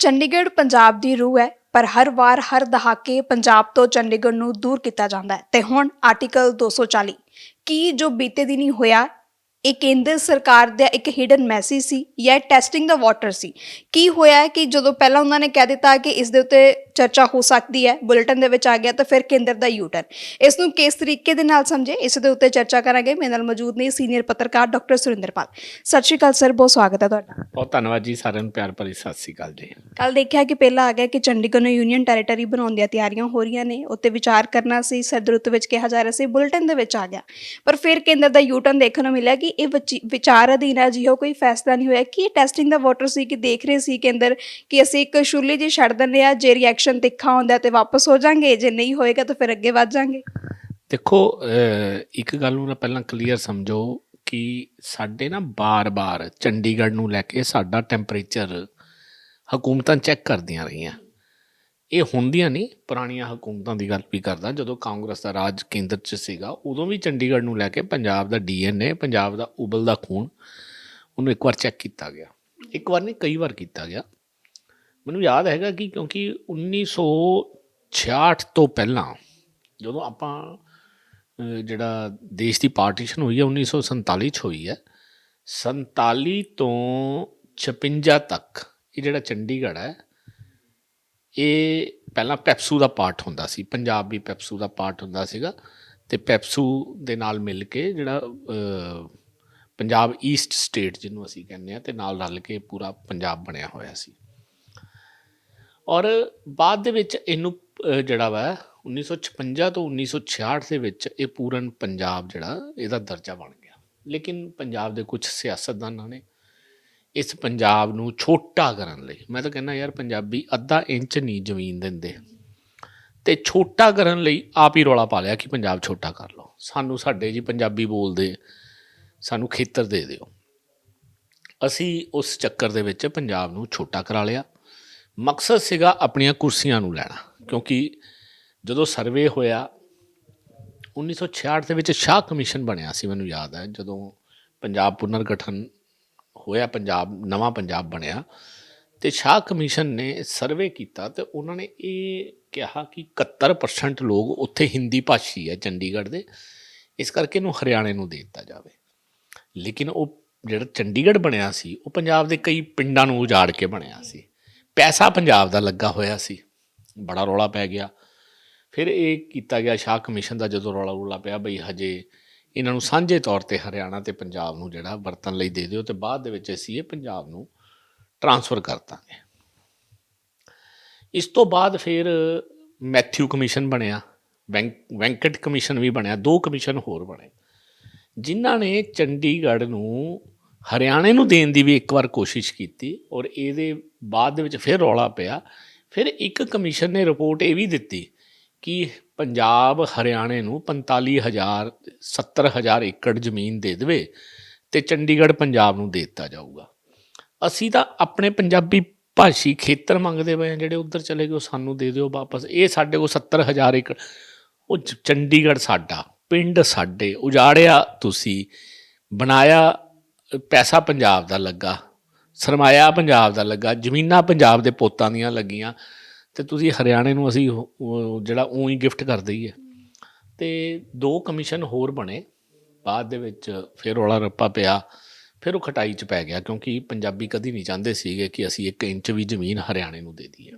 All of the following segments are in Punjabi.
ਚੰਡੀਗੜ੍ਹ ਪੰਜਾਬ ਦੀ ਰੂਹ ਹੈ, ਪਰ ਹਰ ਵਾਰ ਹਰ ਦਹਾਕੇ ਪੰਜਾਬ ਤੋਂ ਚੰਡੀਗੜ੍ਹ ਨੂੰ ਦੂਰ ਕੀਤਾ ਜਾਂਦਾ ਹੈ। ਤੇ ਹੁਣ ਆਰਟੀਕਲ 240 ਕੀ ਜੋ ਬੀਤੇ ਦਿਨੀ ਹੋਇਆ ਇਹ ਕੇਂਦਰ ਸਰਕਾਰ ਦਾ ਇੱਕ ਹਿਡਨ ਮੈਸੇਜ ਸੀ ਜਾਂ ਟੈਸਟਿੰਗ ਦਾ ਵਾਟਰ ਸੀ। ਕੀ ਹੋਇਆ ਕਿ ਜਦੋਂ ਪਹਿਲਾਂ ਉਹਨਾਂ ਨੇ ਕਹਿ ਦਿੱਤਾ ਕਿ ਇਸ ਦੇ ਉੱਤੇ ਚਰਚਾ ਹੋ ਸਕਦੀ ਹੈ ਬੁਲੇਟਿਨ ਦੇ ਵਿੱਚ ਆ ਗਿਆ ਤਾਂ ਫਿਰ ਕੇਂਦਰ ਦਾ ਯੂਟਰਨ ਇਸ ਨੂੰ ਕਿਸ ਤਰੀਕੇ ਦੇ ਨਾਲ ਸਮਝੇ? ਇਸ ਦੇ ਉੱਤੇ ਚਰਚਾ ਕਰਾਂਗੇ। ਮੇਰੇ ਨਾਲ ਮੌਜੂਦ ਨੇ ਸੀਨੀਅਰ ਪੱਤਰਕਾਰ ਡਾਕਟਰ ਸੁਰਿੰਦਰਪਾਲ ਸਤਿ ਸ਼੍ਰੀ ਅਕਾਲ ਸਰ ਬਹੁਤ ਸਵਾਗਤ ਹੈ ਤੁਹਾਡਾ। ਬਹੁਤ ਧੰਨਵਾਦ ਜੀ ਸਾਰਿਆਂ ਨੂੰ ਪਿਆਰ ਭਰੀ ਸਤਿ ਸ੍ਰੀ ਅਕਾਲ ਜੀ। ਕੱਲ ਦੇਖਿਆ ਕਿ ਪਹਿਲਾਂ ਆ ਗਿਆ ਕਿ ਚੰਡੀਗੜ੍ਹ ਨੂੰ ਯੂਨੀਅਨ ਟੈਰੀਟਰੀ ਬਣਾਉਣ ਦੀਆਂ ਤਿਆਰੀਆਂ ਹੋ ਰਹੀਆਂ ਨੇ। ਉੱਤੇ ਵਿਚਾਰ ਕਰਨਾ ਸੀ ਸਰਦ ਰੁੱਤ ਵਿੱਚ ਕਿਹਾ ਜਾ ਰਿਹਾ ਸੀ ਬੁਲੇਟਿਨ ਦੇ ਵਿੱਚ ਆ ਗਿਆ। ਪਰ ਫਿਰ ਕੇਂਦਰ ਦਾ ਯੂਟਰਨ ਦੇਖਣ ਨੂੰ ਮਿਲਿਆ ਕਿ ਇਹ ਵਿਚ- ਵਿਚਾਰ ਅਧੀਨ ਹੈ ਜਿਹੋ ਕੋਈ ਫੈਸਲਾ ਨਹੀਂ ਹੋਇਆ। ਕਿ ਇਹ ਟੈਸਟਿੰਗ ਦਾ ਵਾਟਰ ਸੀ ਕਿ ਦੇਖ ਰਹੇ ਸੀ ਕੇਂਦਰ ਕਿ ਅਸੀਂ ਇੱਕ ਸ਼ੁਰਲੀ ਜੀ ਛੱਡ ਦਿੰਦੇ ਆ ਜੇ ਰਿਐਕਸ਼ਨ ਤਿੱਖਾ ਹੁੰਦਾ ਤੇ ਵਾਪਸ ਹੋ ਜਾਾਂਗੇ ਜੇ ਨਹੀਂ ਹੋਏਗਾ ਤਾਂ ਫਿਰ ਅੱਗੇ ਵੱਧ ਜਾਾਂਗੇ। ਦੇਖੋ ਅਹ, ਇੱਕ ਗੱਲ ਨੂੰ ਨਾ ਪਹਿਲਾਂ ਕਲੀਅਰ ਸਮਝੋ ਕਿ ਸਾਡੇ ਨਾ ਬਾਰ-ਬਾਰ ਚੰਡੀਗੜ੍ਹ ਨੂੰ ਲੈ ਕੇ ਸਾਡਾ ਟੈਂਪਰੇਚਰ ਹਕੂਮਤਾਂ ਚੈੱਕ ਕਰਦੀਆਂ ਰਹੀਆਂ। ਇਹ ਹੁੰਦੀਆਂ ਨਹੀਂ ਪੁਰਾਣੀਆਂ ਹਕੂਮਤਾਂ ਦੀ ਗੱਲ ਵੀ ਕਰਦਾ, ਜਦੋਂ ਕਾਂਗਰਸ ਦਾ ਰਾਜ ਕੇਂਦਰ 'ਚ ਸੀਗਾ, ਉਦੋਂ ਵੀ ਚੰਡੀਗੜ੍ਹ ਨੂੰ ਲੈ ਕੇ ਪੰਜਾਬ ਦਾ ਡੀਐਨਏ, ਪੰਜਾਬ ਦਾ ਉਬਲਦਾ ਖੂਨ, ਉਹਨੂੰ ਇੱਕ ਵਾਰ ਚੈੱਕ ਕੀਤਾ ਗਿਆ। ਇੱਕ ਵਾਰ ਨਹੀਂ, ਕਈ ਵਾਰ ਕੀਤਾ ਗਿਆ। ਮੈਨੂੰ ਯਾਦ ਹੈਗਾ ਕਿ ਕਿਉਂਕਿ 1966 ਤੋਂ ਪਹਿਲਾਂ, ਜਦੋਂ ਆਪਾਂ ਜਿਹੜਾ ਦੇਸ਼ ਦੀ ਪਾਰਟੀਸ਼ਨ ਹੋਈ ਹੈ 1947 ਚ ਹੋਈ ਹੈ 47 ਤੋਂ 56 ਤੱਕ ਇਹ ਜਿਹੜਾ ਚੰਡੀਗੜ੍ਹ ਹੈ ਇਹ ਪਹਿਲਾਂ ਪੈਪਸੂ ਦਾ ਪਾਰਟ ਹੁੰਦਾ ਸੀ, ਪੰਜਾਬ ਵੀ ਪੈਪਸੂ ਦਾ ਪਾਰਟ ਹੁੰਦਾ ਸੀਗਾ ਤੇ ਪੈਪਸੂ ਦੇ ਨਾਲ ਮਿਲ ਕੇ ਜਿਹੜਾ ਪੰਜਾਬ ਈਸਟ ਸਟੇਟ ਜਿਹਨੂੰ ਅਸੀਂ ਕਹਿੰਦੇ ਆ ਤੇ ਨਾਲ ਰਲ ਕੇ ਪੂਰਾ ਪੰਜਾਬ ਬਣਿਆ ਹੋਇਆ ਸੀ। ਔਰ ਬਾਅਦ ਦੇ ਵਿੱਚ ਇਹਨੂੰ ਜਿਹੜਾ ਵਾ 1956 ਤੋਂ 1966 ਦੇ ਵਿੱਚ ਇਹ ਪੂਰਨ ਪੰਜਾਬ ਜਿਹੜਾ ਇਹਦਾ ਦਰਜਾ ਬਣ ਗਿਆ। ਲੇਕਿਨ ਪੰਜਾਬ ਦੇ ਕੁਝ ਸਿਆਸਤਦਾਨਾਂ ਨੇ ਇਸ ਪੰਜਾਬ ਨੂੰ ਛੋਟਾ ਕਰਨ ਲਈ। ਮੈਂ ਤਾਂ ਕਹਿੰਦਾ ਯਾਰ ਪੰਜਾਬੀ ਅੱਧਾ ਇੰਚ ਨਹੀਂ ਜ਼ਮੀਨ ਦਿੰਦੇ। ਤੇ ਛੋਟਾ ਕਰਨ ਲਈ ਆਪ ਹੀ ਰੌਲਾ ਪਾ ਲਿਆ ਕਿ ਪੰਜਾਬ ਛੋਟਾ ਕਰ ਲਓ। ਸਾਨੂੰ ਸਾਡੇ ਜੀ ਪੰਜਾਬੀ ਬੋਲਦੇ, ਸਾਨੂੰ ਖੇਤਰ ਦੇ ਦਿਓ। ਅਸੀਂ ਉਸ ਚੱਕਰ ਦੇ ਵਿੱਚ ਪੰਜਾਬ ਨੂੰ ਛੋਟਾ ਕਰਾ ਲਿਆ। ਮਕਸਦ ਸੀਗਾ ਆਪਣੀਆਂ ਕੁਰਸੀਆਂ ਨੂੰ ਲੈਣਾ, ਕਿਉਂਕਿ ਜਦੋਂ ਸਰਵੇ ਹੋਇਆ 1966 ਦੇ ਵਿੱਚ ਸ਼ਾਹ ਕਮਿਸ਼ਨ ਬਣਿਆ ਸੀ, ਮੈਨੂੰ ਯਾਦ ਹੈ, ਜਦੋਂ ਪੰਜਾਬ ਪੁਨਰਗਠਨ ਹੋਇਆ ਪੰਜਾਬ, ਨਵਾਂ ਪੰਜਾਬ ਬਣਿਆ ਤੇ ਸ਼ਾਹ ਕਮਿਸ਼ਨ ਨੇ ਸਰਵੇ ਕੀਤਾ ਤੇ ਉਹਨਾਂ ਨੇ ਇਹ ਕਿਹਾ ਕਿ 71% ਲੋਕ ਉੱਥੇ ਹਿੰਦੀ ਭਾਸ਼ੀ ਹੈ ਚੰਡੀਗੜ੍ਹ ਦੇ, ਇਸ ਕਰਕੇ ਇਹਨੂੰ ਹਰਿਆਣੇ ਨੂੰ ਦੇ ਦਿੱਤਾ ਜਾਵੇ। ਲੇਕਿਨ ਉਹ ਜਿਹੜਾ ਚੰਡੀਗੜ੍ਹ ਬਣਿਆ ਸੀ, ਉਹ ਪੰਜਾਬ ਦੇ ਕਈ ਪਿੰਡਾਂ ਨੂੰ ਉਜਾੜ ਕੇ ਬਣਿਆ ਸੀ। ਪੈਸਾ ਪੰਜਾਬ ਦਾ ਲੱਗਾ ਹੋਇਆ ਸੀ, ਬੜਾ ਰੌਲਾ ਪੈ ਗਿਆ। ਫਿਰ ਇਹ ਕੀਤਾ ਗਿਆ, ਸ਼ਾਹ ਕਮਿਸ਼ਨ ਦਾ ਜਦੋਂ ਰੌਲਾ ਰੌਲਾ ਪਿਆ, ਬਈ ਹਜੇ ਇਹਨਾਂ ਨੂੰ ਸਾਂਝੇ ਤੌਰ ਤੇ ਹਰਿਆਣਾ ਤੇ ਪੰਜਾਬ ਨੂੰ ਜਿਹੜਾ ਵਰਤਣ ਲਈ ਦੇ ਦਿਓ ਤੇ ਬਾਅਦ ਦੇ ਵਿੱਚ ਅਸੀਂ ਇਹ ਪੰਜਾਬ ਨੂੰ ਟਰਾਂਸਫਰ ਕਰ ਦਾਂਗੇ। ਇਸ ਤੋਂ ਬਾਅਦ ਫਿਰ ਮੈਥਿਊ ਕਮਿਸ਼ਨ ਬਣਿਆ ਵੈਂਕ ਵੈਂਕਟ ਕਮਿਸ਼ਨ ਵੀ ਬਣਿਆ, ਦੋ ਕਮਿਸ਼ਨ ਹੋਰ ਬਣੇ, ਜਿਨ੍ਹਾਂ ਨੇ ਚੰਡੀਗੜ੍ਹ ਨੂੰ ਹਰਿਆਣੇ ਨੂੰ ਦੇਣ ਦੀ ਵੀ ਇੱਕ ਵਾਰ ਕੋਸ਼ਿਸ਼ ਕੀਤੀ ਔਰ ਇਹਦੇ ਬਾਅਦ ਦੇ ਵਿੱਚ ਫਿਰ ਰੌਲਾ ਪਿਆ। ਫਿਰ ਇੱਕ ਕਮਿਸ਼ਨ ਨੇ ਰਿਪੋਰਟ ਇਹ ਵੀ ਦਿੱਤੀ ਕਿ ਪੰਜਾਬ ਹਰਿਆਣੇ ਨੂੰ 45000 70000 ਏਕੜ ਜ਼ਮੀਨ ਦੇ ਦੇਵੇ ਤੇ ਚੰਡੀਗੜ੍ਹ ਪੰਜਾਬ ਨੂੰ ਦੇ ਦਿੱਤਾ ਜਾਊਗਾ। ਅਸੀਂ ਤਾਂ ਆਪਣੇ ਪੰਜਾਬੀ ਭਾਸ਼ੀ ਖੇਤਰ ਮੰਗਦੇ ਪਏ ਹਾਂ, ਜਿਹੜੇ ਉੱਧਰ ਚਲੇ ਗਏ, ਉਹ ਸਾਨੂੰ ਦੇ ਦਿਓ ਵਾਪਸ। ਇਹ ਸਾਡੇ ਕੋਲ 70000 ਏਕੜ, ਉਹ ਚੰਡੀਗੜ੍ਹ ਸਾਡਾ, ਪਿੰਡ ਸਾਡੇ, ਉਜਾੜਿਆ ਤੁਸੀਂ, ਬਣਾਇਆ, ਪੈਸਾ ਪੰਜਾਬ ਦਾ ਲੱਗਾ, ਸਰਮਾਇਆ ਪੰਜਾਬ ਦਾ ਲੱਗਾ, ਜ਼ਮੀਨਾਂ ਪੰਜਾਬ ਦੇ ਪੋਤਾਂ ਦੀਆਂ ਲੱਗੀਆਂ। ਤੇ ਤੁਸੀਂ ਹਰਿਆਣੇ ਨੂੰ ਅਸੀਂ ਉਹ- ਉਹ ਜਿਹੜਾ ਉਹੀ ਗਿਫਟ ਕਰ ਦਈਏ ਤੇ ਦੋ ਕਮਿਸ਼ਨ ਹੋਰ ਬਣੇ। ਬਾਅਦ ਦੇ ਵਿੱਚ ਫਿਰ ਰੌਲਾ ਰੱਪਾ ਪਿਆ। ਫਿਰ ਉਹ ਖਟਾਈ 'ਚ ਪੈ ਗਿਆ ਕਿਉਂਕਿ ਪੰਜਾਬੀ ਕਦੀ ਨਹੀਂ ਚਾਹੁੰਦੇ ਸੀਗੇ ਕਿ ਅਸੀਂ ਇੱਕ ਇੰਚ ਵੀ ਜ਼ਮੀਨ ਹਰਿਆਣੇ ਨੂੰ ਦੇ ਦਈਏ।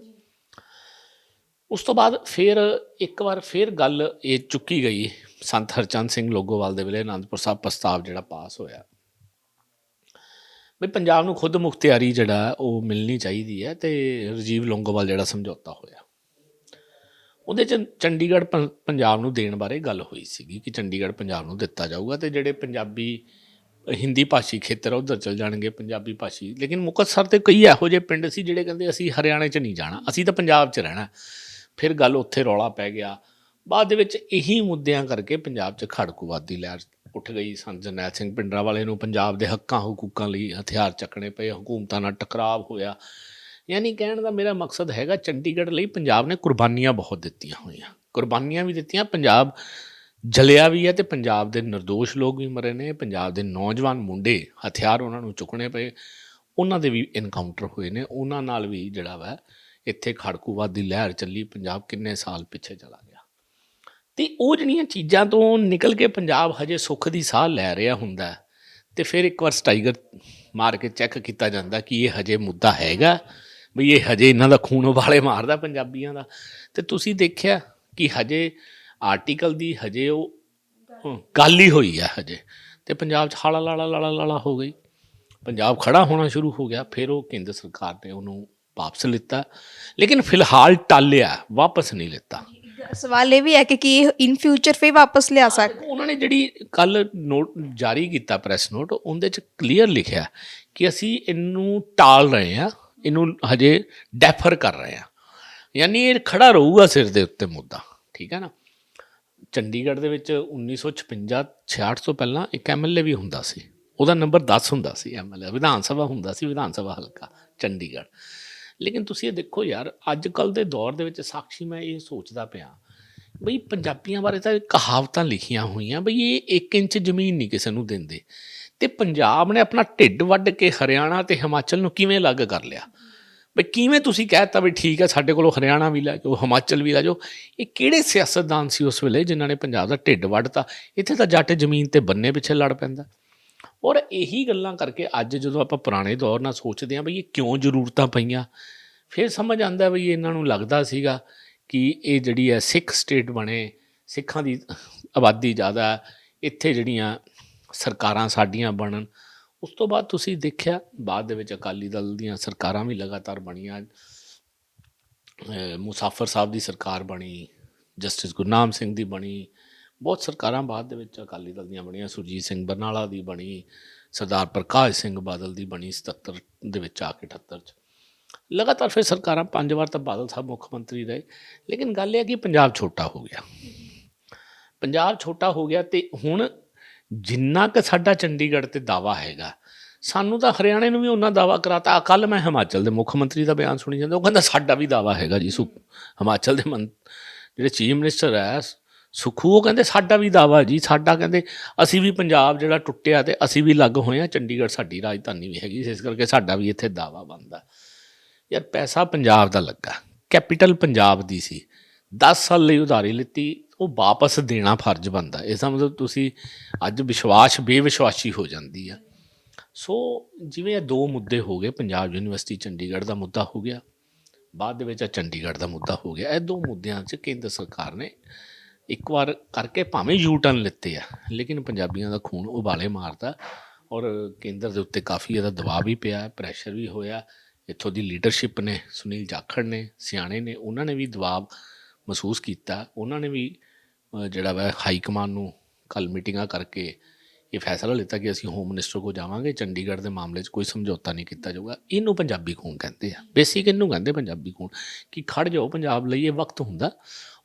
ਉਸ ਤੋਂ ਬਾਅਦ ਫਿਰ ਇੱਕ ਵਾਰ ਫਿਰ ਗੱਲ ਇਹ ਚੁੱਕੀ ਗਈ ਸੰਤ ਹਰਚੰਦ ਸਿੰਘ ਲੋਗੋਵਾਲ ਦੇ ਵੇਲੇ ਅਨੰਦਪੁਰ ਸਾਹਿਬ ਪ੍ਰਸਤਾਵ ਜਿਹੜਾ ਪਾਸ ਹੋਇਆ। ਵੀ ਪੰਜਾਬ ਨੂੰ ਖੁਦ ਮੁਖਤਿਆਰੀ ਜਿਹੜਾ ਉਹ ਮਿਲਣੀ ਚਾਹੀਦੀ ਹੈ ਤੇ ਰਜੀਵ ਲੋਂਗੋਵਾਲ ਜਿਹੜਾ ਸਮਝੌਤਾ ਹੋਇਆ। ਉਹਦੇ ਚ ਚੰਡੀਗੜ੍ਹ ਪੰ- ਪੰਜਾਬ ਨੂੰ ਦੇਣ ਬਾਰੇ ਗੱਲ ਹੋਈ ਸੀਗੀ ਕਿ ਚੰਡੀਗੜ੍ਹ ਪੰਜਾਬ ਨੂੰ ਦਿੱਤਾ ਜਾਊਗਾ ਤੇ ਜਿਹੜੇ ਪੰਜਾਬੀ, ਹਿੰਦੀ ਭਾਸ਼ੀ ਖੇਤਰ ਆ, ਉਧਰ ਚਲ ਜਾਣਗੇ ਪੰਜਾਬੀ ਭਾਸ਼ੀ। ਲੇਕਿਨ ਮੁਕਤਸਰ ਤੇ ਕਈ ਇਹੋ ਜਿਹੇ ਪਿੰਡ ਸੀ ਜਿਹੜੇ ਕਹਿੰਦੇ ਅਸੀਂ ਹਰਿਆਣੇ 'ਚ ਨਹੀਂ ਜਾਣਾ, ਅਸੀਂ ਤਾਂ ਪੰਜਾਬ 'ਚ ਰਹਿਣਾ। ਫਿਰ ਗੱਲ ਉੱਥੇ ਰੌਲਾ ਪੈ ਗਿਆ। ਬਾਅਦ ਦੇ ਵਿੱਚ ਇਹੀ ਮੁੱਦਿਆਂ ਕਰਕੇ ਪੰਜਾਬ 'ਚ ਖੜਕੂਵਾਦੀ ਲਹਿਰ ਉੱਠ ਗਈ ਸੰਤ ਜਰਨੈਲ ਸਿੰਘ ਪਿੰਡਰਾ ਵਾਲੇ ਨੂੰ ਪੰਜਾਬ ਦੇ ਹੱਕਾਂ, ਹਕੂਕਾਂ ਲਈ ਹਥਿਆਰ ਚੱਕਣੇ ਪਏ। ਹਕੂਮਤਾਂ ਨਾਲ ਟਕਰਾਵ ਹੋਇਆ। ਯਾਨੀ ਕਹਿਣ ਦਾ ਮੇਰਾ ਮਕਸਦ ਹੈਗਾ, ਚੰਡੀਗੜ੍ਹ ਲਈ ਪੰਜਾਬ ਨੇ ਕੁਰਬਾਨੀਆਂ ਬਹੁਤ ਦਿੱਤੀਆਂ ਹੋਈਆਂ। ਕੁਰਬਾਨੀਆਂ ਵੀ ਦਿੱਤੀਆਂ, ਪੰਜਾਬ ਜਲਿਆ ਵੀ ਹੈ ਤੇ ਪੰਜਾਬ ਦੇ નિર્ਦੋਸ਼ ਲੋਕ ਵੀ ਮਰੇ ਨੇ। ਪੰਜਾਬ ਦੇ ਨੌਜਵਾਨ ਮੁੰਡੇ ਹਥਿਆਰ ਉਹਨਾਂ ਨੂੰ ਚੁੱਕਣੇ ਪਏ। ਉਹਨਾਂ ਦੇ ਵੀ ਇਨਕਾਊਂਟਰ ਹੋਏ ਨੇ। ਉਹਨਾਂ ਨਾਲ ਵੀ ਜਿਹੜਾ ਵਾ ਇੱਥੇ ਖੜਕੂਵਾਦ ਦੀ ਲਹਿਰ ਚੱਲੀ। ਪੰਜਾਬ ਕਿੰਨੇ ਸਾਲ ਪਿੱਛੇ ਚਲਾ ਗਿਆ। ਤੇ ਉਹ ਜਿਹੜੀਆਂ ਚੀਜ਼ਾਂ ਤੋਂ ਨਿਕਲ ਕੇ ਪੰਜਾਬ ਹਜੇ ਸੁੱਖ ਦੀ ਸਾਹ ਲੈ ਰਿਹਾ ਹੁੰਦਾ ਹੈ, ਤੇ ਫਿਰ ਇੱਕ ਵਾਰ ਸਟਾਈਗਰ ਮਾਰ ਕੇ ਚੈੱਕ ਕੀਤਾ ਜਾਂਦਾ ਕਿ ਇਹ ਹਜੇ ਮੁੱਦਾ ਹੈਗਾ ਵੀ ਇਹ ਹਜੇ ਇਹਨਾਂ ਦਾ ਖੂਨ ਉਬਾਲੇ ਮਾਰਦਾ ਪੰਜਾਬੀਆਂ ਦਾ। ਤੇ ਤੁਸੀਂ ਦੇਖਿਆ ਕਿ ਹਜੇ ਆਰਟੀਕਲ ਦੀ ਹਜੇ ਉਹ ਗੱਲ ਹੀ ਹੋਈ ਹੈ ਹਜੇ ਤੇ ਪੰਜਾਬ 'ਚ ਹਾਲਾ ਲਾਲਾ ਲਾਲਾ ਲਾਲਾ ਹੋ ਗਈ। ਪੰਜਾਬ ਖੜਾ ਹੋਣਾ ਸ਼ੁਰੂ ਹੋ ਗਿਆ ਫਿਰ ਉਹ ਕੇਂਦਰ ਸਰਕਾਰ ਨੇ ਉਹਨੂੰ ਵਾਪਸ ਲਿੱਤਾ ਲੇਕਿਨ ਫਿਲਹਾਲ ਟਾਲਿਆ ਵਾਪਸ ਨਹੀਂ ਲਿੱਤਾ। ਸਵਾਲ ਇਹ ਵੀ ਹੈ ਕਿ ਕੀ ਇਨ ਫਿਊਚਰ ਫੇ ਵਾਪਸ ਲਿਆ ਸਕ ਉਹਨਾਂ ਨੇ ਜਿਹੜੀ ਕੱਲ ਨੋਟ ਜਾਰੀ ਕੀਤਾ ਪ੍ਰੈਸ ਨੋਟ ਉਹਦੇ ਚ ਕਲੀਅਰ ਲਿਖਿਆ ਕਿ ਅਸੀਂ ਇਹਨੂੰ ਟਾਲ ਰਹੇ ਹਾਂ ਇਹਨੂੰ ਹਜੇ ਡੈਫਰ ਕਰ ਰਹੇ ਹਾਂ। ਯਾਨੀ ਇਹ ਖੜਾ ਰਹੂਗਾ ਸਿਰ ਦੇ ਉੱਤੇ ਮੁੱਦਾ ਠੀਕ ਹੈ ਨਾ? ਚੰਡੀਗੜ੍ਹ ਦੇ ਵਿੱਚ 1956 66 ਤੋਂ ਪਹਿਲਾਂ ਇੱਕ ਐਮਐਲਏ ਵੀ ਹੁੰਦਾ ਸੀ। ਉਹਦਾ ਨੰਬਰ 10 ਹੁੰਦਾ ਸੀ ਐਮਐਲਏ ਵਿਧਾਨ ਸਭਾ ਹੁੰਦਾ ਸੀ ਵਿਧਾਨ ਸਭਾ ਹਲਕਾ ਚੰਡੀਗੜ੍ਹ। ਲੇਕਿਨ ਤੁਸੀਂ ਇਹ ਦੇਖੋ ਯਾਰ ਅੱਜ ਕੱਲ ਦੇ ਦੌਰ ਦੇ ਵਿੱਚ ਸਾਖੀ ਮੈਂ ਇਹ ਸੋਚਦਾ ਪਿਆ, ਬਈ ਪੰਜਾਬੀਆਂ ਬਾਰੇ ਤਾਂ ਕਹਾਵਤਾਂ ਲਿਖੀਆਂ ਹੋਈਆਂ, ਬਈ ਇਹ 1 ਇੰਚ ਜ਼ਮੀਨ ਨਹੀਂ ਕਿਸੇ ਨੂੰ ਦਿੰਦੇ। ਤੇ ਪੰਜਾਬ ਨੇ ਆਪਣਾ ਢਿੱਡ ਵੱਢ ਕੇ ਹਰਿਆਣਾ ਤੇ ਹਿਮਾਚਲ ਨੂੰ ਕਿਵੇਂ ਅਲੱਗ ਕਰ ਲਿਆ? ਬਈ ਕਿਵੇਂ ਤੁਸੀਂ ਕਹਿਤਾ ਵੀ ਠੀਕ ਹੈ ਸਾਡੇ ਕੋਲੋਂ ਹਰਿਆਣਾ ਵੀ ਲੈ ਜਾਓ, ਹਿਮਾਚਲ ਵੀ ਲੈ ਜਾਓ। ਇਹ ਕਿਹੜੇ ਸਿਆਸਤਦਾਨ ਸੀ ਉਸ ਵੇਲੇ ਜਿਨ੍ਹਾਂ ਨੇ ਪੰਜਾਬ ਦਾ ਢਿੱਡ ਵੱਢਤਾ? ਇੱਥੇ ਤਾਂ ਜੱਟ ਜ਼ਮੀਨ ਤੇ ਬੰਨੇ ਪਿੱਛੇ ਲੜ ਪੈਂਦਾ। ਔਰ ਇਹੀ ਗੱਲਾਂ ਕਰਕੇ ਅੱਜ ਜਦੋਂ ਆਪਾਂ ਪੁਰਾਣੇ ਦੌਰ ਨਾਲ ਸੋਚਦੇ ਹਾਂ ਬਈ ਇਹ ਕਿਉਂ ਜ਼ਰੂਰਤਾਂ ਪਈਆਂ, ਫਿਰ ਸਮਝ ਆਉਂਦਾ ਬਈ ਇਹਨਾਂ ਨੂੰ ਲੱਗਦਾ ਸੀਗਾ ਕਿ ਇਹ ਜਿਹੜੀ ਹੈ ਸਿੱਖ ਸਟੇਟ ਬਣੇ, ਸਿੱਖਾਂ ਦੀ ਆਬਾਦੀ ਜ਼ਿਆਦਾ ਇੱਥੇ ਜਿਹੜੀਆਂ ਸਰਕਾਰਾਂ ਸਾਡੀਆਂ ਬਣਨ। ਉਸ ਤੋਂ ਬਾਅਦ ਤੁਸੀਂ ਦੇਖਿਆ, ਬਾਅਦ ਦੇ ਵਿੱਚ ਅਕਾਲੀ ਦਲ ਦੀਆਂ ਸਰਕਾਰਾਂ ਵੀ ਲਗਾਤਾਰ ਬਣੀਆਂ। ਮੁਸਾਫਰ ਸਾਹਿਬ ਦੀ ਸਰਕਾਰ ਬਣੀ, ਜਸਟਿਸ ਗੁਰਨਾਮ ਸਿੰਘ ਦੀ ਬਣੀ ਬਹੁਤ ਸਰਕਾਰਾਂ ਬਾਅਦ ਦੇ ਵਿੱਚ ਅਕਾਲੀ ਦਲ ਦੀਆਂ ਬਣੀਆਂ, ਸੁਰਜੀਤ ਸਿੰਘ ਬਰਨਾਲਾ ਦੀ ਬਣੀ, ਸਰਦਾਰ ਪ੍ਰਕਾਸ਼ ਸਿੰਘ ਬਾਦਲ ਦੀ ਬਣੀ 77 ਦੇ ਵਿੱਚ ਆ ਕੇ 78 ਚ। ਲਗਾਤਾਰ ਫਿਰ ਸਰਕਾਰਾਂ ਪੰਜ ਵਾਰ ਤਾਂ ਬਾਦਲ ਸਾਹਿਬ ਮੁੱਖ ਮੰਤਰੀ ਰਹੇ, ਲੇਕਿਨ ਗੱਲ ਇਹ ਹੈ ਕਿ ਪੰਜਾਬ ਛੋਟਾ ਹੋ ਗਿਆ। ਪੰਜਾਬ ਛੋਟਾ ਹੋ ਗਿਆ ਤੇ ਹੁਣ ਜਿੰਨਾ ਕਿ ਸਾਡਾ ਚੰਡੀਗੜ੍ਹ ਤੇ ਦਾਵਾ ਹੈਗਾ, ਸਾਨੂੰ ਤਾਂ ਹਰਿਆਣੇ ਨੂੰ ਵੀ ਉਹਨਾਂ ਦਾਵਾ ਕਰਾਤਾ। ਕੱਲ ਮੈਂ ਹਿਮਾਚਲ ਦੇ ਮੁੱਖ ਮੰਤਰੀ ਦਾ ਬਿਆਨ ਸੁਣੀ ਜਾਂਦਾ, ਉਹ ਕਹਿੰਦਾ ਸਾਡਾ ਵੀ ਦਾਵਾ ਹੈਗਾ ਜੀ, ਸੁ ਹਿਮਾਚਲ ਦੇ ਮੰ ਜਿਹੜੇ ਚੀਫ ਮਿਨਿਸਟਰ ਹੈ ਸੁਖੂ, ਉਹ ਕਹਿੰਦੇ ਸਾਡਾ ਵੀ ਦਾਵਾ ਜੀ, ਸਾਡਾ ਕਹਿੰਦੇ ਅਸੀਂ ਵੀ ਪੰਜਾਬ ਜਿਹੜਾ ਟੁੱਟਿਆ ਤੇ ਅਸੀਂ ਵੀ ਲੱਗ ਹੋਏ ਆ ਚੰਡੀਗੜ੍ਹ ਸਾਡੀ ਰਾਜਧਾਨੀ ਵੀ ਹੈਗੀ, ਇਸ ਕਰਕੇ ਸਾਡਾ ਵੀ ਇੱਥੇ ਦਾਵਾ ਬਣਦਾ। ਯਾਰ ਪੈਸਾ ਪੰਜਾਬ ਦਾ ਲੱਗਾ, ਕੈਪੀਟਲ ਪੰਜਾਬ ਦੀ ਸੀ 10 ਸਾਲ ਲਈ ਉਧਾਰੀ ਲਿੱਤੀ, ਉਹ ਵਾਪਸ ਦੇਣਾ ਫਰਜ਼ ਬਣਦਾ, ਇਸ ਦਾ ਮਤਲਬ ਤੁਸੀਂ ਅੱਜ ਵਿਸ਼ਵਾਸ, ਬੇਵਿਸ਼ਵਾਸੀ ਹੋ ਜਾਂਦੀ ਆ। ਸੋ ਜਿਵੇਂ ਇਹ ਦੋ ਮੁੱਦੇ ਹੋ ਗਏ, ਪੰਜਾਬ ਯੂਨੀਵਰਸਿਟੀ ਚੰਡੀਗੜ੍ਹ ਦਾ ਮੁੱਦਾ ਹੋ ਗਿਆ, ਬਾਅਦ ਦੇ ਵਿੱਚ ਇਹ ਚੰਡੀਗੜ੍ਹ ਦਾ ਮੁੱਦਾ ਹੋ ਗਿਆ, ਇਹ ਦੋ ਮੁੱਦਿਆਂ 'ਚ ਕੇਂਦਰ ਸਰਕਾਰ ਨੇ ਇੱਕ ਵਾਰ ਕਰਕੇ ਭਾਵੇਂ ਯੂ ਟਰਨ ਲਿੱਤੇ ਆ, ਲੇਕਿਨ ਪੰਜਾਬੀਆਂ ਦਾ ਖੂਨ ਉਬਾਲੇ ਮਾਰਦਾ ਔਰ ਕੇਂਦਰ ਦੇ ਉੱਤੇ ਕਾਫੀ ਇਹਦਾ ਦਬਾਅ ਵੀ ਪਿਆ ਪ੍ਰੈਸ਼ਰ ਵੀ ਹੋਇਆ। ਇੱਥੋਂ ਦੀ ਲੀਡਰਸ਼ਿਪ ਨੇ, ਸੁਨੀਲ ਜਾਖੜ ਨੇ, ਸਿਆਣੇ ਨੇ, ਉਹਨਾਂ ਨੇ ਵੀ ਦਬਾਅ ਮਹਿਸੂਸ ਕੀਤਾ। ਉਹਨਾਂ ਨੇ ਵੀ ਜਿਹੜਾ ਵਾ ਹਾਈ ਕਮਾਨ ਨੂੰ ਕੱਲ ਮੀਟਿੰਗਾਂ ਕਰਕੇ ਇਹ ਫੈਸਲਾ ਲਿੱਤਾ ਕਿ ਅਸੀਂ ਹੋਮ ਮਿਨਿਸਟਰ ਕੋ ਜਾਵਾਂਗੇ, ਚੰਡੀਗੜ੍ਹ ਦੇ ਮਾਮਲੇ 'ਚ ਕੋਈ ਸਮਝੌਤਾ ਨਹੀਂ ਕੀਤਾ ਜਾਊਗਾ। ਇਹਨੂੰ ਪੰਜਾਬੀ ਖੂਨ ਕਹਿੰਦੇ ਆ। ਬੇਸਿਕ ਇਹਨੂੰ ਕਹਿੰਦੇ ਪੰਜਾਬੀ ਖੂਨ ਕਿ ਖੜ ਜਾਓ, ਪੰਜਾਬ ਲਈ ਇਹ ਵਕਤ ਹੁੰਦਾ।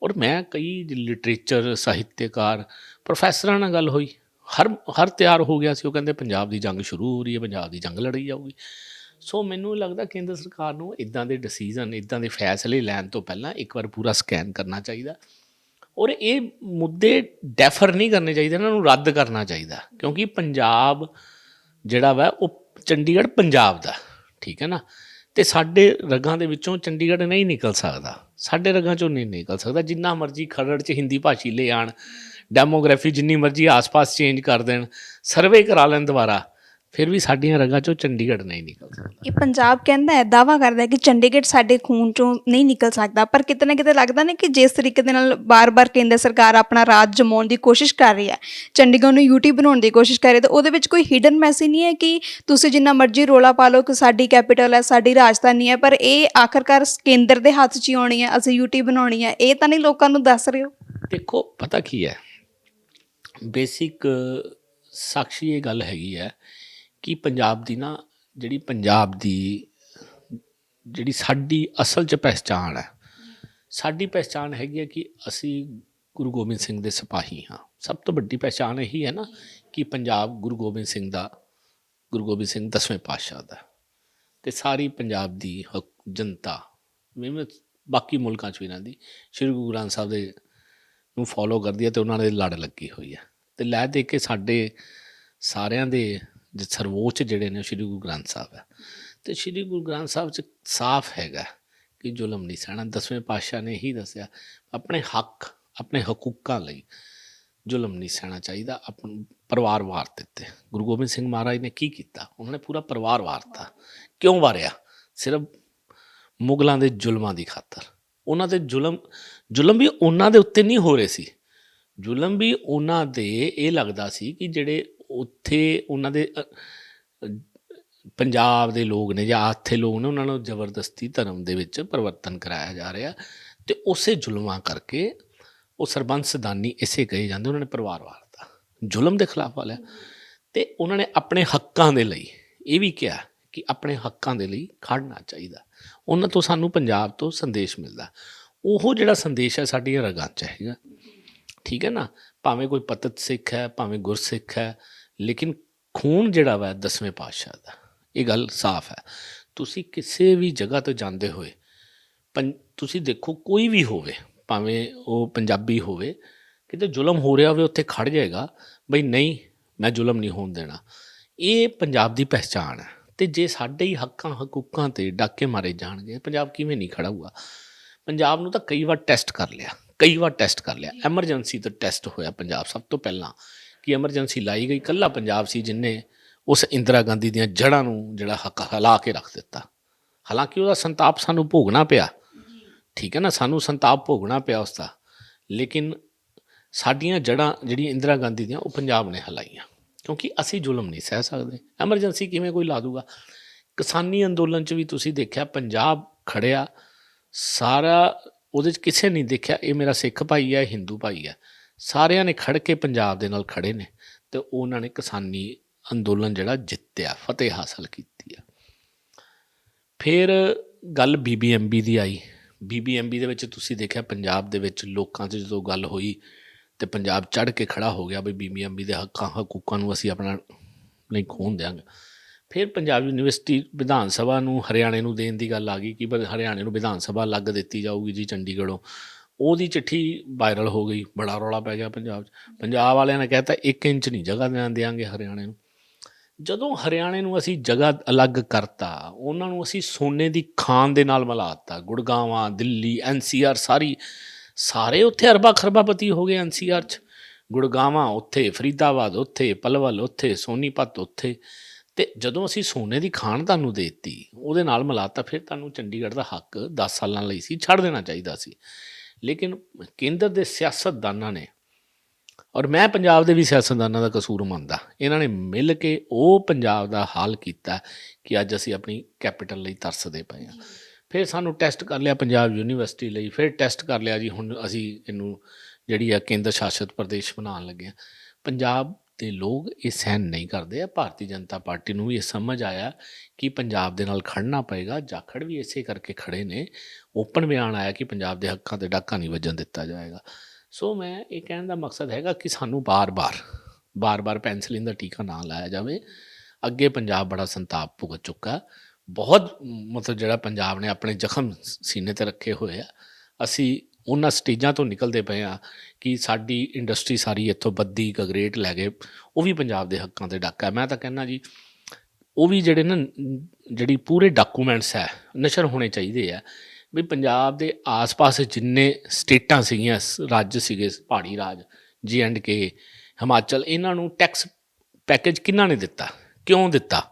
ਔਰ ਮੈਂ ਕਈ ਲਿਟਰੇਚਰ ਸਾਹਿਤਕਾਰ ਪ੍ਰੋਫੈਸਰਾਂ ਨਾਲ ਗੱਲ ਹੋਈ। ਹਰ ਹਰ ਤਿਆਰ ਹੋ ਗਿਆ ਸੀ, ਉਹ ਕਹਿੰਦੇ ਪੰਜਾਬ ਦੀ ਜੰਗ ਸ਼ੁਰੂ ਹੋ ਰਹੀ ਹੈ, ਪੰਜਾਬ ਦੀ ਜੰਗ ਲੜੀ ਜਾਊਗੀ। ਸੋ ਮੈਨੂੰ ਲੱਗਦਾ ਕੇਂਦਰ ਸਰਕਾਰ ਨੂੰ ਇਦਾਂ ਦੇ ਡਿਸੀਜਨ ਇਦਾਂ ਦੇ ਫੈਸਲੇ ਲੈਣ ਤੋਂ ਪਹਿਲਾਂ ਇੱਕ ਵਾਰ ਪੂਰਾ ਸਕੈਨ ਕਰਨਾ ਚਾਹੀਦਾ। ਔਰ ਇਹ ਮੁੱਦੇ ਡੈਫਰ ਨਹੀਂ ਕਰਨੇ ਚਾਹੀਦੇ, ਇਹਨਾਂ ਨੂੰ ਰੱਦ ਕਰਨਾ ਚਾਹੀਦਾ, ਕਿਉਂਕਿ ਪੰਜਾਬ ਜਿਹੜਾ ਵਾ, ਉਹ ਚੰਡੀਗੜ੍ਹ ਪੰਜਾਬ ਦਾ, ਠੀਕ ਹੈ ਨਾ? ਤੇ ਸਾਡੇ ਰਗਾਂ ਦੇ ਵਿੱਚੋਂ ਚੰਡੀਗੜ੍ਹ ਨਹੀਂ ਨਿਕਲ ਸਕਦਾ, ਸਾਡੇ ਰਗਾਂ ਚੋਂ ਨਹੀਂ ਨਿਕਲ ਸਕਦਾ, ਜਿੰਨਾ ਮਰਜ਼ੀ ਖਰੜ 'ਚ ਹਿੰਦੀ ਭਾਸ਼ੀ ਲੈ ਆਣ, ਡੈਮੋਗ੍ਰਾਫੀ ਜਿੰਨੀ ਮਰਜ਼ੀ ਆਸ-ਪਾਸ ਚੇਂਜ ਕਰ ਦੇਣ ਸਰਵੇ ਕਰਾ ਲੈਣ ਦੁਬਾਰਾ ਫਿਰ ਵੀ ਸਾਡੀਆਂ ਰਗਾਂ ਚੋਂ ਚੰਡੀਗੜ੍ਹ ਨਹੀਂ ਨਿਕਲ ਸਕਦਾ ਇਹ ਪੰਜਾਬ ਕਹਿੰਦਾ ਹੈ ਦਾਵਾ ਕਰਦਾ ਹੈ ਕਿ ਚੰਡੀਗੜ੍ਹ ਸਾਡੇ ਖੂਨ ਚੋਂ ਨਹੀਂ ਨਿਕਲ ਸਕਦਾ। ਪਰ ਕਿਤੇ ਨਾ ਕਿਤੇ ਲੱਗਦਾ ਨੇ ਕਿ ਜਿਸ ਤਰੀਕੇ ਦੇ ਨਾਲ ਬਾਰ-ਬਾਰ ਕੇਂਦਰ ਸਰਕਾਰ ਆਪਣਾ ਰਾਜ ਜਮਾਉਣ ਦੀ ਕੋਸ਼ਿਸ਼ ਕਰ ਰਹੀ ਹੈ ਚੰਡੀਗੜ੍ਹ ਨੂੰ ਯੂਟੀ ਬਣਾਉਣ ਦੀ ਕੋਸ਼ਿਸ਼ ਕਰ ਰਹੀ ਹੈ ਤਾਂ ਉਹਦੇ ਵਿੱਚ ਕੋਈ ਹਿਡਨ ਮੈਸੇਜ ਨਹੀਂ ਹੈ ਕਿ ਤੁਸੀਂ ਜਿੰਨਾ ਮਰਜ਼ੀ ਰੋਲਾ ਪਾ ਲਓ ਕਿ ਸਾਡੀ ਕੈਪੀਟਲ ਹੈ ਸਾਡੀ ਰਾਜਧਾਨੀ ਹੈ ਪਰ ਇਹ ਆਖਰਕਾਰ ਕੇਂਦਰ ਦੇ ਹੱਥ 'ਚ ਹੀ ਆਉਣੀ ਹੈ ਅਸੀਂ ਯੂਟੀ ਬਣਾਉਣੀ ਹੈ। ਇਹ ਤਾਂ ਨਹੀਂ ਲੋਕਾਂ ਨੂੰ ਦੱਸ ਰਹੇ ਹੋ? ਦੇਖੋ ਪਤਾ ਕੀ ਹੈ? ਬੇਸਿਕ ਸਾਖੀ ਇਹ ਗੱਲ ਹੈਗੀ ਹੈ ਕਿ ਪੰਜਾਬ ਦੀ ਨਾ ਜਿਹੜੀ ਪੰਜਾਬ ਦੀ ਜਿਹੜੀ ਸਾਡੀ ਅਸਲ 'ਚ ਪਹਿਚਾਣ ਹੈ, ਸਾਡੀ ਪਹਿਚਾਣ ਹੈਗੀ ਹੈ ਕਿ ਅਸੀਂ ਗੁਰੂ ਗੋਬਿੰਦ ਸਿੰਘ ਦੇ ਸਿਪਾਹੀ ਹਾਂ। ਸਭ ਤੋਂ ਵੱਡੀ ਪਹਿਚਾਣ ਇਹੀ ਹੈ ਨਾ ਕਿ ਪੰਜਾਬ ਗੁਰੂ ਗੋਬਿੰਦ ਸਿੰਘ ਦਾ, ਗੁਰੂ ਗੋਬਿੰਦ ਸਿੰਘ ਦਸਵੇਂ ਪਾਤਸ਼ਾਹ ਦਾ ਤੇ ਸਾਰੀ ਪੰਜਾਬ ਦੀ ਹਕ- ਜਨਤਾ ਜਿਵੇਂ ਬਾਕੀ ਮੁਲਕਾਂ 'ਚ ਵੀ ਇਹਨਾਂ ਦੀ, ਸ਼੍ਰੀ ਗੁਰੂ ਗ੍ਰੰਥ ਸਾਹਿਬ ਦੇ ਨੂੰ ਫੋਲੋ ਕਰਦੀ ਹੈ ਤੇ ਉਹਨਾਂ ਦੇ ਲੜ ਲੱਗੀ ਹੋਈ ਹੈ। ਤੇ ਲੈ ਦੇ ਕੇ ਸਾਡੇ ਸਾਰਿਆਂ ਦੇ ਜੇ ਸਰਵੋੱਚ ਜਿਹੜੇ ਨੇ ਉਹ ਸ਼੍ਰੀ ਗੁਰੂ ਗ੍ਰੰਥ ਸਾਹਿਬ ਹੈ। ਤੇ ਸ਼੍ਰੀ ਗੁਰੂ ਗ੍ਰੰਥ ਸਾਹਿਬ 'ਚ ਸਾਫ਼ ਹੈਗਾ ਕਿ ਜ਼ੁਲਮ ਨਹੀਂ ਸਹਿਣਾ। ਦਸਵੇਂ ਪਾਤਸ਼ਾਹ ਨੇ ਹੀ ਦੱਸਿਆ, ਆਪਣੇ ਹੱਕ, ਆਪਣੇ ਹਕੂਕਾਂ ਲਈ ਜ਼ੁਲਮ ਨਹੀਂ ਸਹਿਣਾ ਚਾਹੀਦਾ। ਆਪਣ, ਪਰਿਵਾਰ ਵਾਰ ਦਿੱਤੇ। ਗੁਰੂ ਗੋਬਿੰਦ ਸਿੰਘ ਮਹਾਰਾਜ ਨੇ ਕੀ ਕੀਤਾ? ਉਹਨਾਂ ਨੇ ਪੂਰਾ ਪਰਿਵਾਰ ਵਾਰਤਾ। ਕਿਉਂ ਵਾਰਿਆ? ਸਿਰਫ ਮੁਗਲਾਂ ਦੇ ਜ਼ੁਲਮਾਂ ਦੀ ਖਾਤਰ। ਉਹਨਾਂ ਦੇ ਜ਼ੁਲਮ ਜ਼ੁਲਮ ਵੀ ਉਹਨਾਂ ਦੇ ਉੱਤੇ ਨਹੀਂ ਹੋ ਰਹੇ ਸੀ। ਜ਼ੁਲਮ ਵੀ ਉਹਨਾਂ ਦੇ, ਇਹ ਲੱਗਦਾ ਸੀ ਕਿ ਜਿਹੜੇ ਉੱਥੇ ਉਹਨਾਂ ਦੇ ਪੰਜਾਬ ਦੇ ਲੋਕ ਨੇ ਜਾਂ ਆਥੇ ਲੋਕ ਨੇ ਉਹਨਾਂ ਨੂੰ ਜ਼ਬਰਦਸਤੀ ਧਰਮ ਦੇ ਵਿੱਚ ਪਰਿਵਰਤਨ ਕਰਾਇਆ ਜਾ ਰਿਹਾ ਤੇ ਉਸੇ ਜ਼ੁਲਮਾਂ ਕਰਕੇ ਉਹ ਸਰਬੰਸ ਦਾਨੀ ਇਸੇ ਕਹੇ ਜਾਂਦੇ, ਉਹਨਾਂ ਨੇ ਪਰਿਵਾਰ ਵਾਰਤਾ ਜ਼ੁਲਮ ਦੇ ਖਿਲਾਫ ਵਾਲਿਆ ਤੇ ਉਹਨਾਂ ਨੇ ਆਪਣੇ ਹੱਕਾਂ ਦੇ ਲਈ ਇਹ ਵੀ ਕਿਹਾ ਕਿ ਆਪਣੇ ਹੱਕਾਂ ਦੇ ਲਈ ਖੜਨਾ ਚਾਹੀਦਾ। ਉਹਨਾਂ ਤੋਂ ਸਾਨੂੰ ਪੰਜਾਬ ਤੋਂ ਸੰਦੇਸ਼ ਮਿਲਦਾ। ਉਹ ਜਿਹੜਾ ਸੰਦੇਸ਼ ਹੈ ਸਾਡੀਆਂ ਰਗਾਂ 'ਚ ਹੈਗਾ। ਠੀਕ ਹੈ ਨਾ? ਭਾਵੇਂ ਕੋਈ ਪਤਤ ਸਿੱਖ ਹੈ, ਭਾਵੇਂ ਗੁਰਸਿੱਖ ਹੈ ਲੇਕਿਨ ਖੂਨ ਜਿਹੜਾ ਵਾ ਦਸਵੇਂ ਪਾਤਸ਼ਾਹ ਦਾ, ਇਹ ਗੱਲ ਸਾਫ਼ ਹੈ। ਤੁਸੀਂ ਕਿਸੇ ਵੀ ਜਗ੍ਹਾ 'ਤੇ ਜਾਂਦੇ ਹੋਏ, ਪੰ, ਤੁਸੀਂ ਦੇਖੋ ਕੋਈ ਵੀ ਹੋਵੇ, ਭਾਵੇਂ ਉਹ ਪੰਜਾਬੀ ਹੋਵੇ, ਕਿਤੇ ਜ਼ੁਲਮ ਹੋ ਰਿਹਾ ਹੋਵੇ, ਉੱਥੇ ਖੜ ਜਾਏਗਾ, ਬਈ ਨਹੀਂ, ਮੈਂ ਜ਼ੁਲਮ ਨਹੀਂ ਹੋਣ ਦੇਣਾ। ਇਹ ਪੰਜਾਬ ਦੀ ਪਹਿਚਾਣ ਹੈ ਤੇ ਜੇ ਸਾਡੇ ਹੀ ਹੱਕਾਂ, ਹਕੂਕਾਂ ਤੇ ਡਾਕੇ ਮਾਰੇ ਜਾਣਗੇ, ਪੰਜਾਬ ਕਿਵੇਂ ਨਹੀਂ ਖੜਾ ਹੋਊਗਾ? ਪੰਜਾਬ ਨੂੰ ਤਾਂ ਕਈ ਵਾਰ ਟੈਸਟ ਕਰ ਲਿਆ, ਕਈ ਵਾਰ ਟੈਸਟ ਕਰ ਲਿਆ, ਐਮਰਜੈਂਸੀ ਤੋਂ ਟੈਸਟ ਹੋਇਆ ਪੰਜਾਬ ਸਭ ਤੋਂ ਪਹਿਲਾਂ। ਕਿ ਐਮਰਜੈਂਸੀ ਲਾਈ ਗਈ, ਕੱਲਾ ਪੰਜਾਬ ਸੀ ਜਿਨੇ ਉਸ ਇੰਦਰਾ ਗਾਂਧੀ ਦੀਆਂ ਜੜ੍ਹਾਂ ਨੂੰ ਜਿਹੜਾ ਹੱਕ ਹਿਲਾ ਕੇ ਰੱਖ ਦਿੱਤਾ। ਹਾਲਾਂਕਿ ਉਹਦਾ ਸੰਤਾਪ ਸਾਨੂੰ ਭੋਗਣਾ ਪਿਆ। ਠੀਕ ਹੈ ਨਾ, ਸਾਨੂੰ ਸੰਤਾਪ ਭੋਗਣਾ ਪਿਆ ਉਸ ਦਾ। ਲੇਕਿਨ ਸਾਡੀਆਂ ਜੜ੍ਹਾਂ ਜਿਹੜੀਆਂ ਇੰਦਰਾ ਗਾਂਧੀ ਦੀਆਂ, ਉਹ ਪੰਜਾਬ ਨੇ ਹਲਾਈਆਂ। ਕਿਉਂਕਿ ਅਸੀਂ ਜ਼ੁਲਮ ਨਹੀਂ ਸਹਿ ਸਕਦੇ। ਐਮਰਜੈਂਸੀ ਕਿਵੇਂ ਕੋਈ ਲਾ ਦੂਗਾ? ਕਿਸਾਨੀ ਅੰਦੋਲਨ 'ਚ ਵੀ ਤੁਸੀਂ ਦੇਖਿਆ, ਪੰਜਾਬ ਖੜਿਆ। ਸਾਰਾ ਉਹਦੇ 'ਚ ਕਿਸੇ ਨਹੀਂ ਦੇਖਿਆ, ਇਹ ਮੇਰਾ ਸਿੱਖ ਭਾਈ ਹੈ, ਇਹ ਹਿੰਦੂ ਭਾਈ ਹੈ। ਸਾਰਿਆਂ ਨੇ ਖੜ ਕੇ ਪੰਜਾਬ ਦੇ ਨਾਲ ਖੜੇ ਨੇ ਤੇ ਉਹਨਾਂ ਨੇ ਕਿਸਾਨੀ ਅੰਦੋਲਨ ਜਿਹੜਾ ਜਿੱਤਿਆ, ਫਤਿਹ ਹਾਸਲ ਕੀਤੀ ਆ। ਫਿਰ ਗੱਲ ਬੀਬੀਐਮਬੀ ਦੀ ਆਈ। ਬੀਬੀਐਮਬੀ ਦੇ ਵਿੱਚ ਤੁਸੀਂ ਦੇਖਿਆ ਪੰਜਾਬ ਦੇ ਵਿੱਚ ਲੋਕਾਂ 'ਚ ਜਦੋਂ ਗੱਲ ਹੋਈ ਤੇ ਪੰਜਾਬ ਚੜ ਕੇ ਖੜਾ ਹੋ ਗਿਆ ਵੀ ਬੀਬੀਐਮਬੀ ਦੇ ਹੱਕਾਂ ਹਕੂਕਾਂ ਨੂੰ ਅਸੀਂ ਆਪਣਾ ਨਹੀਂ ਖੋਣ ਦਿਆਂਗੇ। ਫਿਰ ਪੰਜਾਬ ਯੂਨੀਵਰਸਿਟੀ ਵਿਧਾਨ ਸਭਾ ਨੂੰ ਹਰਿਆਣੇ ਨੂੰ ਦੇਣ ਦੀ ਗੱਲ ਆ ਗਈ ਕਿ ਬਈ ਹਰਿਆਣੇ ਨੂੰ ਵਿਧਾਨ ਸਭਾ ਲੱਗ ਦਿੱਤੀ ਜਾਊਗੀ ਜੀ ਚੰਡੀਗੜ੍ਹੋਂ। ਉਹਦੀ ਚਿੱਠੀ ਵਾਇਰਲ ਹੋ ਗਈ, ਬੜਾ ਰੌਲਾ ਪੈ ਗਿਆ ਪੰਜਾਬ 'ਚ। ਪੰਜਾਬ ਵਾਲਿਆਂ ਨੇ ਕਹਿਤਾ 1 ਇੰਚ ਨਹੀਂ ਜਗ੍ਹਾ ਦੇਣ ਦਿਆਂਗੇ ਹਰਿਆਣੇ ਨੂੰ। ਜਦੋਂ ਹਰਿਆਣੇ ਨੂੰ ਅਸੀਂ ਜਗ੍ਹਾ ਅਲੱਗ ਕਰਤਾ, ਉਹਨਾਂ ਨੂੰ ਅਸੀਂ ਸੋਨੇ ਦੀ ਖਾਨ ਦੇ ਨਾਲ ਮਿਲਾਤਾ ਗੁੜਗਾਵਾਂ, ਦਿੱਲੀ ਐਨਸੀਆਰ ਸਾਰੀ, ਸਾਰੇ ਉੱਥੇ ਅਰਬਾ ਖਰਬਾਪਤੀ ਹੋ ਗਏ ਐਨਸੀਆਰ ਚ। ਗੁੜਗਾਵਾਂ ਉੱਥੇ, ਫਰੀਦਾਬਾਦ ਉੱਥੇ, ਪਲਵਲ ਉੱਥੇ, ਸੋਨੀਪਤ ਉੱਥੇ। ਤੇ ਜਦੋਂ ਅਸੀਂ ਸੋਨੇ ਦੀ ਖਾਨ ਤੁਹਾਨੂੰ ਦੇ ਦਿੱਤੀ, ਉਹਦੇ ਨਾਲ ਮਿਲਾਤਾ ਫਿਰ ਤੁਹਾਨੂੰ ਚੰਡੀਗੜ੍ਹ ਦਾ ਹੱਕ 10 ਸਾਲਾਂ ਲਈ ਸੀ, ਛੱਡ ਦੇਣਾ ਚਾਹੀਦਾ ਸੀ। ਲੇਕਿਨ ਕੇਂਦਰ ਦੇ ਸਿਆਸਤਦਾਨਾਂ ਨੇ ਔਰ ਮੈਂ ਪੰਜਾਬ ਦੇ ਵੀ ਸਿਆਸਤਦਾਨਾਂ ਦਾ ਕਸੂਰ ਮੰਨਦਾ ਇਹਨਾਂ ਨੇ ਮਿਲ ਕੇ ਉਹ ਪੰਜਾਬ ਦਾ ਹਾਲ ਕੀਤਾ ਕਿ ਅੱਜ ਅਸੀਂ ਆਪਣੀ ਕੈਪੀਟਲ ਲਈ ਤਰਸਦੇ ਪਏ ਹਾਂ। ਫਿਰ ਸਾਨੂੰ ਟੈਸਟ ਕਰ ਲਿਆ ਪੰਜਾਬ ਯੂਨੀਵਰਸਿਟੀ ਲਈ ਫਿਰ ਟੈਸਟ ਕਰ ਲਿਆ ਜੀ ਹੁਣ ਅਸੀਂ ਇਹਨੂੰ ਜਿਹੜੀ ਆ ਕੇਂਦਰ ਸ਼ਾਸਿਤ ਪ੍ਰਦੇਸ਼ ਬਣਾਉਣ ਲੱਗੇ ਹਾਂ। ਪੰਜਾਬ ਦੇ ਲੋਕ ਇਹ ਸਹਿਨ ਨਹੀਂ ਕਰਦੇ। ਆ ਭਾਰਤੀ ਜਨਤਾ ਪਾਰਟੀ ਨੂੰ ਵੀ ਇਹ ਸਮਝ ਆਇਆ ਕਿ ਪੰਜਾਬ ਦੇ ਨਾਲ ਖੜਨਾ ਪਏਗਾ। ਜਾਖੜ ਵੀ ਇਸੇ ਕਰਕੇ ਖੜੇ ਨੇ। ਓਪਨ ਬਿਆਨ ਆਇਆ ਕਿ ਪੰਜਾਬ ਦੇ ਹੱਕਾਂ ਤੇ ਡਾਕਾ ਨਹੀਂ ਵੱਜਣ ਦਿੱਤਾ ਜਾਏਗਾ। ਸੋ ਮੈਂ ਇਹ ਕਹਿਣ ਦਾ ਮਕਸਦ ਹੈਗਾ ਕਿ ਸਾਨੂੰ ਬਾਰ-ਬਾਰ ਬਾਰ-ਬਾਰ ਪੈਨਸਲਿਨ ਦਾ ਟੀਕਾ ਨਾ ਲਾਇਆ ਜਾਵੇ। ਅੱਗੇ ਪੰਜਾਬ ਬੜਾ ਸੰਤਾਪ ਭੁਗਤ ਚੁੱਕਾ। ਬਹੁਤ, ਮਤਲਬ ਜਿਹੜਾ ਪੰਜਾਬ ਨੇ ਆਪਣੇ ਜ਼ਖਮ ਸੀਨੇ ਤੇ ਰੱਖੇ ਹੋਏ ਆ, ਅਸੀਂ ਉਹਨਾਂ ਸਟੇਜਾਂ ਤੋਂ ਨਿਕਲਦੇ ਪਏ ਆ ਕਿ ਸਾਡੀ ਇੰਡਸਟਰੀ ਸਾਰੀ ਇੱਥੋਂ ਬੱਦੀ ਗਗਰੇਟ ਲੈ ਗਏ ਉਹ ਵੀ ਪੰਜਾਬ ਦੇ ਹੱਕਾਂ ਤੇ ਡਾਕਾ ਹੈ। ਮੈਂ ਤਾਂ ਕਹਿੰਦਾ ਜੀ, ਉਹ ਵੀ ਜਿਹੜੇ ਨਾ, ਜਿਹੜੀ ਪੂਰੇ ਡਾਕੂਮੈਂਟਸ ਹੈ, ਨਸ਼ਰ ਹੋਣੇ ਚਾਹੀਦੇ ਆ। ਵੀ ਪੰਜਾਬ ਦੇ ਆਸ-ਪਾਸ ਜਿੰਨੇ ਸਟੇਟਾਂ ਸੀਗੀਆਂ, ਸ- ਰਾਜ ਸੀਗੇ, ਪਹਾੜੀ ਰਾਜ ਜੀ ਐਂਡ ਕੇ ਹਿਮਾਚਲ, ਇਹਨਾਂ ਨੂੰ ਟੈਕਸ ਪੈਕੇਜ ਕਿਹਨਾਂ ਨੇ ਦਿੱਤਾ? ਕਿਉਂ ਦਿੱਤਾ?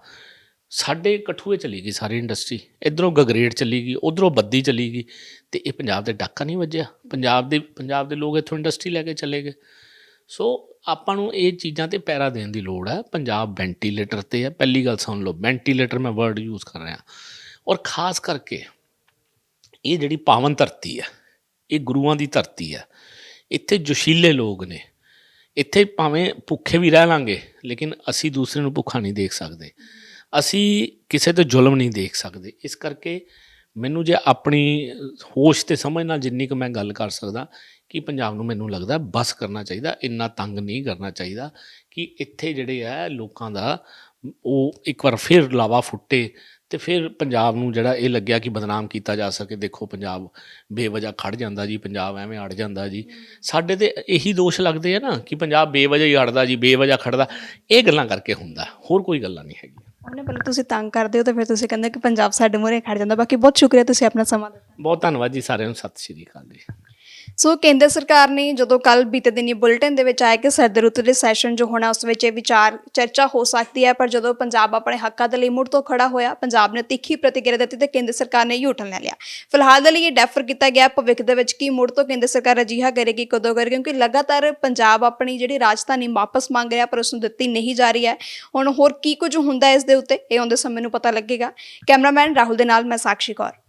ਸਾਡੇ ਕਠੂਏ ਚਲੀ ਗਈ ਸਾਰੀ ਇੰਡਸਟਰੀ ਇਧਰੋਂ ਗਗਰੇਟ ਚਲੀ ਗਈ, ਉਧਰੋਂ ਬੱਦੀ ਚਲੀ ਗਈ ਤੇ ਇਹ ਪੰਜਾਬ ਦੇ ਡਾਕਾ ਨਹੀਂ ਵੱਜਿਆ। ਪੰਜਾਬ ਦੇ ਪੰਜਾਬ ਦੇ ਲੋਕ ਇੱਥੋਂ ਇੰਡਸਟਰੀ ਲੈ ਕੇ ਚਲੇ ਗਏ। ਸੋ ਆਪਾਂ ਨੂੰ ਇਹ ਚੀਜ਼ਾਂ ਤੇ ਪੈਰਾ ਦੇਣ ਦੀ ਲੋੜ ਹੈ। ਪੰਜਾਬ ਵੈਂਟੀਲੇਟਰ ਤੇ ਹੈ। ਪਹਿਲੀ ਗੱਲ ਸੁਣ ਲਓ ਵੈਂਟੀਲੇਟਰ ਮੈਂ ਵਰਡ ਯੂਜ਼ ਕਰ ਰਿਹਾ। ਔਰ ਖਾਸ ਕਰਕੇ ਇਹ ਜਿਹੜੀ ਪਾਵਨ ਧਰਤੀ ਹੈ, ਇਹ ਗੁਰੂਆਂ ਦੀ ਧਰਤੀ ਹੈ। ਇੱਥੇ ਜੋਸ਼ੀਲੇ ਲੋਕ ਨੇ। ਇੱਥੇ ਭਾਵੇਂ ਭੁੱਖੇ ਵੀ ਰਹਿ ਲਾਂਗੇ, ਲੇਕਿਨ ਅਸੀਂ ਦੂਸਰੇ ਨੂੰ ਭੁੱਖਾ ਨਹੀਂ ਦੇਖ ਸਕਦੇ। ਅਸੀਂ ਕਿਸੇ ਤੇ ਜ਼ੁਲਮ ਨਹੀਂ ਦੇਖ ਸਕਦੇ। ਇਸ ਕਰਕੇ ਮੈਨੂੰ ਜੇ ਆਪਣੀ ਹੋਸ਼ ਤੇ ਸਮਝ ਨਾਲ ਜਿੰਨੀ ਕੁ ਮੈਂ ਗੱਲ ਕਰ ਸਕਦਾ, ਕਿ ਪੰਜਾਬ ਨੂੰ ਮੈਨੂੰ ਲੱਗਦਾ ਬਸ ਕਰਨਾ ਚਾਹੀਦਾ, ਇੰਨਾ ਤੰਗ ਨਹੀਂ ਕਰਨਾ ਚਾਹੀਦਾ ਕਿ ਇੱਥੇ ਜਿਹੜੇ ਆ ਲੋਕਾਂ ਦਾ, ਉਹ ਇੱਕ ਵਾਰ ਫਿਰ ਲਾਵਾ ਫੁੱਟੇ ਤੇ ਫਿਰ ਪੰਜਾਬ ਨੂੰ ਜਿਹੜਾ ਇਹ ਲੱਗਿਆ ਕਿ ਬਦਨਾਮ ਕੀਤਾ ਜਾ ਸਕੇ। ਦੇਖੋ ਪੰਜਾਬ ਬੇਵਜ੍ਹਾ ਖੜ ਜਾਂਦਾ ਜੀ, ਪੰਜਾਬ ਐਵੇਂ ਅੜ ਜਾਂਦਾ ਜੀ। ਸਾਡੇ ਤੇ ਇਹੀ ਦੋਸ਼ ਲੱਗਦੇ ਆ ਨਾ ਕਿ ਪੰਜਾਬ ਬੇਵਜ੍ਹਾ ਹੀ ਅੜਦਾ ਜੀ, ਬੇਵਜ੍ਹਾ ਖੜਦਾ ਇਹ ਗੱਲਾਂ ਕਰਕੇ ਹੁੰਦਾ, ਹੋਰ ਕੋਈ ਗੱਲਾਂ ਨਹੀਂ ਹੈਗੀਆਂ। ਉਹਨੇ ਪਹਿਲਾਂ ਤੁਸੀਂ ਤੰਗ ਕਰਦੇ ਹੋ ਤੇ ਫਿਰ ਤੁਸੀਂ ਕਹਿੰਦੇ ਕਿ ਪੰਜਾਬ ਸਾਡੇ ਮੂਹਰੇ ਖੜ ਜਾਂਦਾ। ਬਾਕੀ ਬਹੁਤ ਸ਼ੁਕਰੀਆ ਤੁਸੀਂ ਆਪਣਾ ਸਮਾਂ ਦਿੱਤਾ। ਬਹੁਤ ਧੰਨਵਾਦ ਜੀ ਸਾਰਿਆਂ ਨੂੰ ਸਤਿ ਸ਼੍ਰੀ ਅਕਾਲ ਜੀ। ਸੋ ਕੇਂਦਰ ਸਰਕਾਰ ਨੇ ਜਦੋਂ ਕੱਲ ਬੀਤੇ ਦਿਨੀ ਬੁਲੇਟਿਨ ਦੇ ਵਿੱਚ ਆਇਆ ਕਿ ਸਰਦ ਰੁੱਤ ਦੇ ਸੈਸ਼ਨ ਜੋ ਹੋਣਾ ਉਸ ਵਿੱਚ ਇਹ ਵਿਚਾਰ ਚਰਚਾ ਹੋ ਸਕਦੀ ਹੈ ਪਰ ਜਦੋਂ ਪੰਜਾਬ ਆਪਣੇ ਹੱਕਾਂ ਦੇ ਲਈ ਮੁੜ ਤੋਂ ਖੜਾ ਹੋਇਆ ਪੰਜਾਬ ਨੇ ਤਿੱਖੀ ਪ੍ਰਤੀਕਿਰਿਆ ਦਿੱਤੀ ਤੇ ਕੇਂਦਰ ਸਰਕਾਰ ਨੇ ਯੂਟਰਨ ਲੈ ਲਿਆ। ਫਿਲਹਾਲ ਦੇ ਲਈ ਇਹ ਡੈਫਰ ਕੀਤਾ ਗਿਆ ਭਵਿੱਖ ਦੇ ਵਿੱਚ ਕੀ ਮੁੜ ਤੋਂ ਕੇਂਦਰ ਸਰਕਾਰ ਅਜਿਹਾ ਕਰੇਗੀ ਕਦੋਂ ਕਰੇਗੀ ਕਿਉਂਕਿ ਲਗਾਤਾਰ ਪੰਜਾਬ ਆਪਣੀ ਜਿਹੜੀ ਰਾਜਧਾਨੀ ਵਾਪਸ ਮੰਗ ਰਿਹਾ ਪਰ ਉਸ ਨੂੰ ਦਿੱਤੀ ਨਹੀਂ ਜਾ ਰਹੀ ਹੈ। ਹੁਣ ਹੋਰ ਕੀ ਕੁਝ ਹੁੰਦਾ ਇਸ ਦੇ ਉੱਤੇ, ਇਹ ਆਉਂਦੇ ਸਮੇਂ ਨੂੰ ਪਤਾ ਲੱਗੇਗਾ। ਕੈਮਰਾਮੈਨ ਰਾਹੁਲ ਦੇ ਨਾਲ ਮੈਂ ਸਾਕਸ਼ੀ ਕੌਰ।